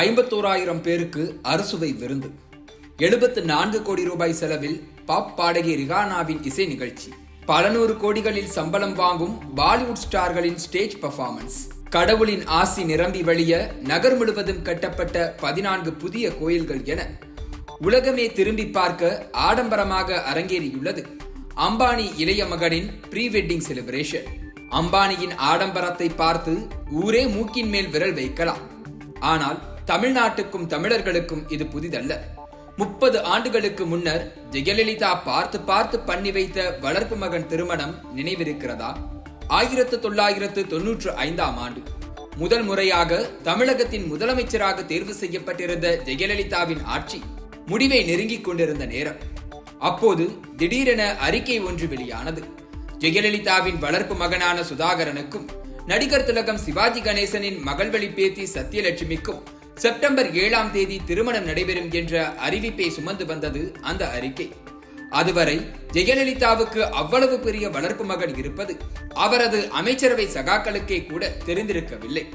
ஐம்பத்தோராயிரம் பேருக்கு அறுசுவை விருந்து. எழுபத்து நான்கு கோடி ரூபாய் செலவில் பாப் பாடகி ரிகானாவின் இசை நிகழ்ச்சி. பல நூறு கோடிகளில் சம்பளம் வாங்கும் பாலிவுட் ஸ்டார்களின் ஸ்டேஜ் பர்ஃபார்மன்ஸ். கடவுளின் ஆசி நிரம்பி வழிய நகர் முழுவதும் கட்டப்பட்ட பதினான்கு புதிய கோயில்கள் என உலகமே திரும்பி பார்க்க ஆடம்பரமாக அரங்கேறியுள்ளது. அம்பானி இளைய மகனின் ப்ரீ வெட்டிங் செலிப்ரேஷன். அம்பானியின் ஆடம்பரத்தை பார்த்து ஊரே மூக்கின் மேல் விரல் வைக்கலாம். ஆனால் தமிழ்நாட்டுக்கும் தமிழர்களுக்கும் இது புதிதல்ல. முப்பது ஆண்டுகளுக்கு முன்னர் ஜெயலலிதா பார்த்து பார்த்து பண்ணி வைத்த வளர்ப்பு மகன் திருமணம் நினைவிருக்கிறதா? ஆயிரத்து தொள்ளாயிரத்து தொன்னூற்று ஐந்தாம் ஆண்டு. முதல் முறையாக தமிழகத்தின் முதலமைச்சராக தேர்வு செய்யப்பட்டிருந்த ஜெயலலிதாவின் ஆட்சி முடிவை நெருங்கிக் கொண்டிருந்த நேரம். அப்போது திடீரென அறிக்கை ஒன்று வெளியானது. ஜெயலலிதாவின் வளர்ப்பு மகனான சுதாகரனுக்கும் நடிகர் திலகம் சிவாஜி கணேசனின் மகள் வழி பேத்தி சத்யலட்சுமிக்கும் செப்டம்பர் ஏழாம் தேதி திருமணம் நடைபெறும் என்ற அறிவிப்பை சுமந்து வந்தது அந்த அறிக்கை. அதுவரை ஜெயலலிதாவுக்கு அவ்வளவு பெரிய வளர்ப்பு மகன் இருப்பது அவரது அமைச்சரவை சகாக்களுக்கே கூட தெரிந்திருக்கவில்லை.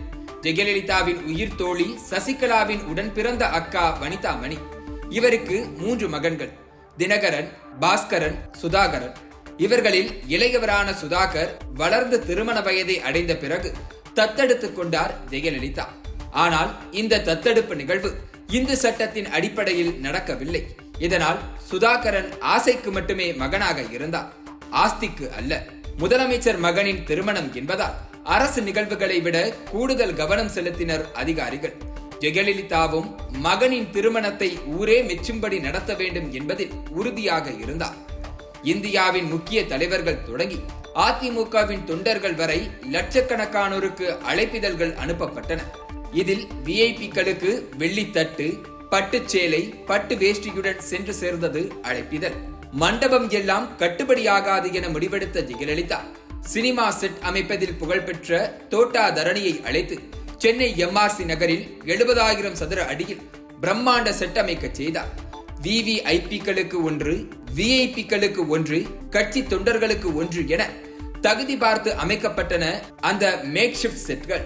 ஜெயலலிதாவின் உயிர் தோழி சசிகலாவின் உடன் பிறந்த அக்கா வனிதா மணி இவருக்கு மூன்று மகன்கள் தினகரன் பாஸ்கரன் சுதாகரன். இவர்களில் இளையவரான சுதாகர் வளர்ந்து திருமண வயதை அடைந்த பிறகு தத்தெடுத்துக் கொண்டார் ஜெயலலிதா. ஆனால் இந்த தத்தெடுப்பு நிகழ்வு இந்து சட்டத்தின் அடிப்படையில் நடக்கவில்லை. இதனால் சுதாகரன் ஆசைக்கு மட்டுமே மகனாக இருந்தார். ஆஸ்திக்கு அல்ல. முதலமைச்சர் மகனின் திருமணம் என்பதால் அரசு நிகழ்வுகளை விட கூடுதல் கவனம் செலுத்தினர் அதிகாரிகள். ஜெயலலிதாவும் மகனின் திருமணத்தை ஊரே மெச்சும்படி நடத்த வேண்டும் என்பதில் உறுதியாக இருந்தார். இந்தியாவின் முக்கிய தலைவர்கள் தொடங்கி அதிமுகவின் தொண்டர்கள் வரை லட்சக்கணக்கானோருக்கு அழைப்பிதழ்கள் அனுப்பப்பட்டன. இதில் விஐபிக்களுக்கு வெள்ளித்தட்டு பட்டுச்சேலை பட்டு வேஷ்டியுடன் சென்று சேர்ந்தது அழைப்பிதழ். மண்டபம் எல்லாம் கட்டுப்படியாகாது என முடிவெடுத்த ஜெயலலிதா சினிமா செட் அமைப்பதில் புகழ்பெற்ற தோட்டா தரணியை அழைத்து சென்னை எம்ஆர்சி நகரில் எழுபதாயிரம் சதுர அடியில் பிரம்மாண்ட செட் அமைக்க செய்தார். விவிஐபிக்களுக்கு ஒன்று விஐபிக்களுக்கு ஒன்று கட்சி தொண்டர்களுக்கு ஒன்று என தகுதி பார்த்து அமைக்கப்பட்டன அந்த மேக்ஷிப்ட் செட்கள்.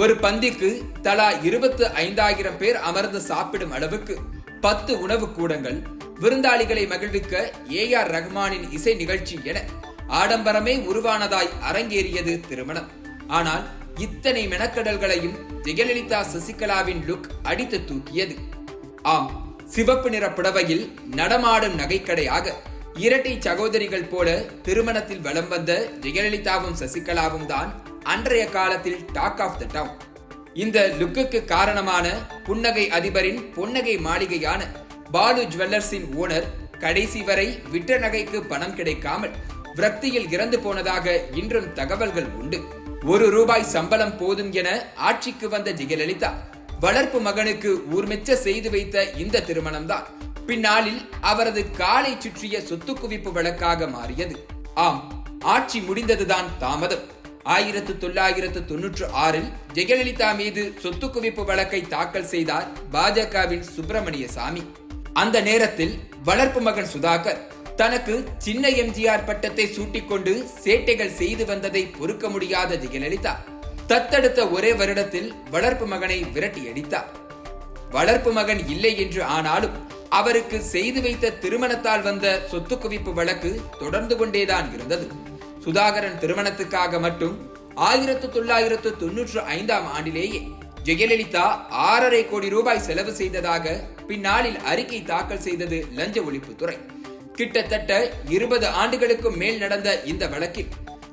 ஒரு பந்திக்கு தலா இருபத்து ஐந்தாயிரம் பேர் அமர்ந்து சாப்பிடும் அளவுக்கு பத்து உணவு கூடங்கள் விருந்தாளிகளை மகிழ்விக்க ஏ ஆர் ரஹ்மானின் இசை நிகழ்ச்சி என ஆடம்பரமே உருவானதாய் அரங்கேறியது திருமணம். ஆனால் இத்தனை மெனக்கடல்களையும் ஜெயலலிதா சசிகலாவின் லுக் அடித்து தூக்கியது. ஆம் சிவப்பு நிற புடவையில் நடமாடும் நகைக்கடையாக இரட்டை சகோதரிகள் போல திருமணத்தில் வலம் வந்த ஜெயலலிதாவும் சசிகலாவும் தான் அன்றைய காலத்தில் டாக் ஆஃப் த டவுன் இந்த லுக்குக்கு காரணமான புன்னகை அதிபரின் புன்னகை மாளிகையான பாலு ஜுவல்லர்ஸின் ஓனர் கடைசி வரை விற்ற நகைக்கு பணம் கிடைக்காமல் விரக்தியில் இறந்து போனதாக இன்றும் தகவல்கள் உண்டு. ஒரு ரூபாய் சம்பளம் போதும் என ஆட்சிக்கு வந்த ஜெயலலிதா வளர்ப்பு மகனுக்கு ஊர்மெச்ச செய்து வைத்த இந்த திருமணம்தான் பின்னாளில் அவரது காலை சுற்றிய சொத்து குவிப்பு வழக்காக மாறியது. ஆம் ஆட்சி முடிந்ததுதான் தாமதம். ஆயிரத்து தொள்ளாயிரத்து தொன்னூற்று ஆறில் ஜெயலலிதா மீது சொத்து குவிப்பு வழக்கை தாக்கல் செய்தார் பாஜகவின் சுப்பிரமணிய சாமி. அந்த நேரத்தில் வளர்ப்பு மகன் சுதாகர் தனக்கு சின்ன எம்ஜிஆர் பட்டத்தை சூட்டிக்கொண்டு சேட்டைகள் செய்து வந்ததை பொறுக்க முடியாத ஜெயலலிதா தத்தெடுத்த ஒரே வருடத்தில் வளர்ப்பு மகனை விரட்டி அடித்தார் வளர்ப்பு மகன் இல்லை என்று ஆனாலும் அவருக்கு செய்து வைத்த திருமணத்தால் வந்த சொத்து குவிப்பு வழக்கு தொடர்ந்து கொண்டேதான் இருந்தது. சுதாகரன் திருமணத்துக்காக மட்டும் ஆயிரத்து தொள்ளாயிரத்து தொன்னூற்று ஐந்தாம் ஆண்டிலேயே ஜெயலலிதா ஆறரை கோடி ரூபாய் செலவு செய்ததாக பின்னாளில் அறிக்கை தாக்கல் செய்தது லஞ்ச ஒழிப்புத்துறை. கிட்டத்தட்ட இருபது ஆண்டுகளுக்கும் மேல் நடந்த இந்த வழக்கில்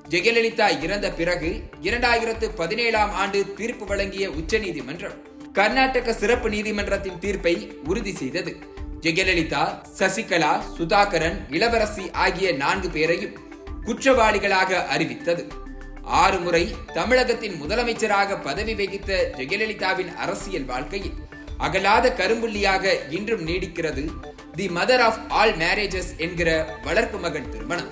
ஜெயலலிதா இறந்த பிறகு இரண்டாயிரத்து பதினேழாம் ஆண்டு தீர்ப்பு வழங்கிய உச்சநீதிமன்றம் கர்நாடக சிறப்பு நீதிமன்றத்தின் தீர்ப்பை உறுதி செய்தது. ஜெயலலிதா சசிகலா சுதாகரன் இளவரசி ஆகிய நான்கு பேரையும் குற்றவாளிகளாக அறிவித்தது. ஆறு முறை தமிழகத்தின் முதலமைச்சராக பதவி வகித்த ஜெயலலிதாவின் அரசியல் வாழ்க்கையில் அகலாத கரும்புள்ளியாக இன்றும் நீடிக்கிறது the mother of all marriages என்கிற வளர்ப்பு மகன் திருமணம்.